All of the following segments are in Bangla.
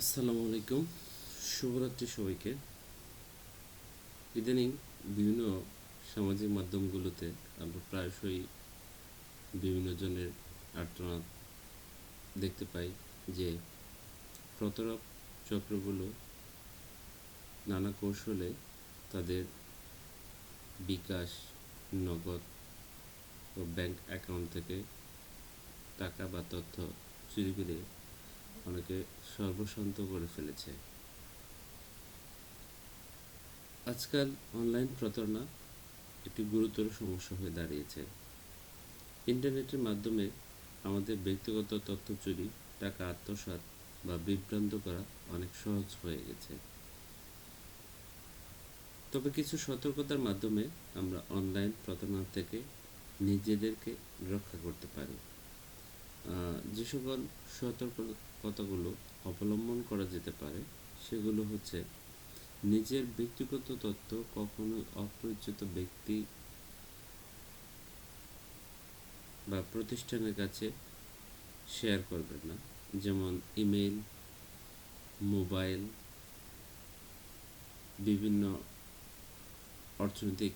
আসসালামু আলাইকুম। শুভরাত্রি সবাইকে। ইদানিং বিভিন্ন সামাজিক মাধ্যমগুলোতে আমরা প্রায়শই বিভিন্ন জনের আর্তনাদ দেখতে পাই যে প্রতারক চক্রগুলো নানা কৌশলে তাদের বিকাশ, নগদ ও ব্যাংক অ্যাকাউন্ট থেকে টাকা বা তথ্য চুরি করে অনেকে সর্বশান্ত করে ফেলেছে। আজকাল অনলাইন প্রতারণা একটি গুরুতর সমস্যা হয়ে দাঁড়িয়েছে। ইন্টারনেটের মাধ্যমে আমাদের ব্যক্তিগত তথ্য চুরি, টাকা আত্মসাৎ বা বিভ্রান্ত করা অনেক সহজ হয়ে গেছে। তবে কিছু সতর্কতার মাধ্যমে আমরা অনলাইন প্রতারণা থেকে নিজেদেরকে রক্ষা করতে পারি। যে সকল সতর্কতাগুলো অবলম্বন করা যেতে পারে, সেগুলো হচ্ছে নিজের ব্যক্তিগত তথ্য, কখনোই অপরিচিত ব্যক্তি বা প্রতিষ্ঠানের কাছে শেয়ার করবেন না। যেমন ইমেল মোবাইল বিভিন্ন অর্থনৈতিক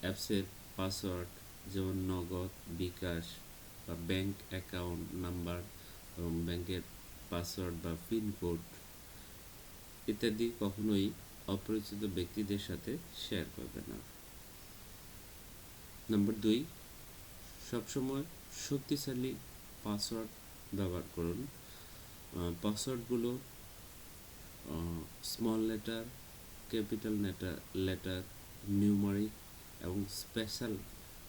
অ্যাপসের পাসওয়ার্ড যেমন নগদ, বিকাশ বা ব্যাংক অ্যাকাউন্ট নাম্বার এবং ব্যাংকের পাসওয়ার্ড বা পিন কোড ইত্যাদি কখনোই অপরিচিত ব্যক্তিদের সাথে শেয়ার করবে না। নাম্বার দুই, সবসময় শক্তিশালী পাসওয়ার্ড ব্যবহার করুন। পাসওয়ার্ডগুলো small letter capital letter letter numeric এবং স্পেশাল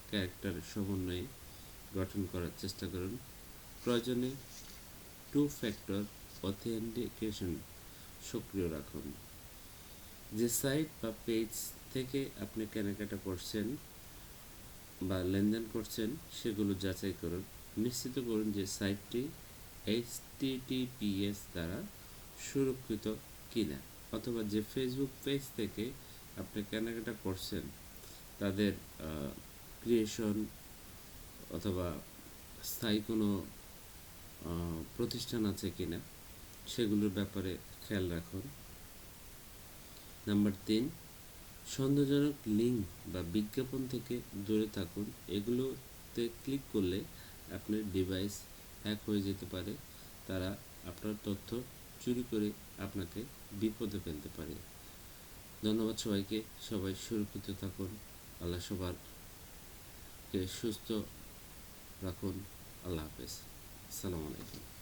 ক্যারেক্টারের সমন্বয়ে গঠন করার চেষ্টা করুন। প্রয়োজনে টু ফ্যাক্টর অথেন্টিকেশন সক্রিয় রাখুন। যে সাইট বা পেজ থেকে আপনি কেনাকাটা করছেন বা লেনদেন করছেন, সেগুলো যাচাই করুন। নিশ্চিত করুন যে সাইটটি এইচটিটিপিএস দ্বারা সুরক্ষিত কিনা, অথবা যে ফেসবুক পেজ থেকে আপনি কেনাকাটা করছেন, তাদের ক্রিয়েশন অথবা স্থায়ী কোনো প্রতিষ্ঠান আছে কিনা, সেগুলোর ব্যাপারে খেয়াল রাখুন। নাম্বার তিন, সন্দেহজনক লিঙ্ক বা বিজ্ঞাপন থেকে দূরে থাকুন। এগুলোতে ক্লিক করলে আপনার ডিভাইস হ্যাক হয়ে যেতে পারে। তারা আপনার তথ্য চুরি করে আপনাকে বিপদে ফেলতে পারে। ধন্যবাদ সবাইকে। সবাই সুরক্ষিত থাকুন। আল্লাহ সবারকে সুস্থ রাখুন। আল্লাহ হাফেজ। আসসালামু আলাইকুম।